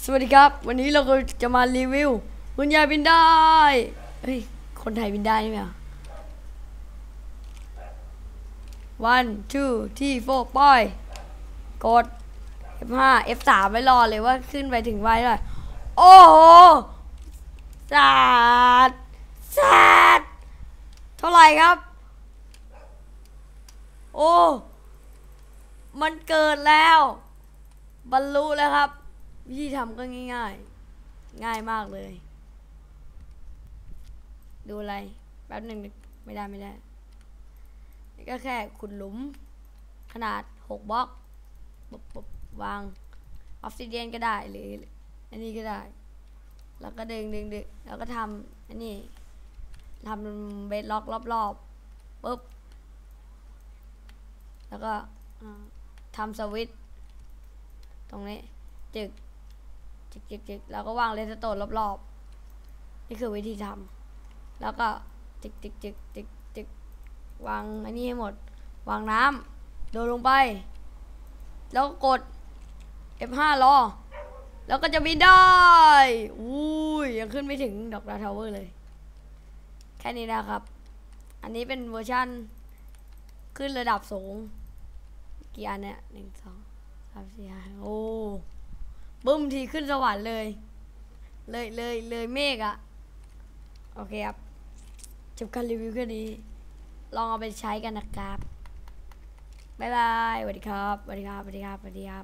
สวัสดีครับ วันนี้เราก็จะมารีวิวคุณยายบินได้เฮ้ยคนไทยบินได้ไหมอะ one two three four ปล่อยกด F5 F3 ไว้รอเลยว่าขึ้นไปถึงไว้เลยโอ้โหสาดสาดเท่าไหร่ครับ โอ้ มันเกิดแล้ว บรรลุแล้วครับ วิธีทำก็ง่ายๆ ง่ายมากเลย ดูอะไร แป๊บหนึ่งไม่ได้ไม่ได้นี่ก็แค่ขุดหลุม ขนาด6บล็อกปุ๊บปุ๊บวางออฟซิเดียนก็ได้หรือ อันนี้ก็ได้ แล้วก็ดึงดึงดึงแล้วก็ทำอันนี้ทำเบสล็อกรอบๆปุ๊บ แล้วก็ทำสวิตช์ตรงนี้จึก จึกจึกจึกแล้วก็วางเลสโตนรอบๆ นี่คือวิธีทำแล้วก็จึกจึกจึกจึกจึกวางอันนี้ให้หมด วางน้ำโดนลงไป แล้วกกด F5 รอ แล้วก็จะบินได้อุ้ยยังขึ้นไม่ถึงดอกดาวทาวเวอร์เลย แค่นี้นะครับ อันนี้เป็นเวอร์ชันขึ้นระดับสูง กี่อันเนี่ยหนึ่งสองสามสี่ห้าโอ้ บึ้มทีขึ้นสวรรค์เลย เลยเลยเลยเมฆอะโอเคครับจบการรีวิวแค่นี้ ลองเอาไปใช้กันนะครับบ๊ายบายสวัสดีครับสวัสดีครับสวัสดีครับสวัสดีครับ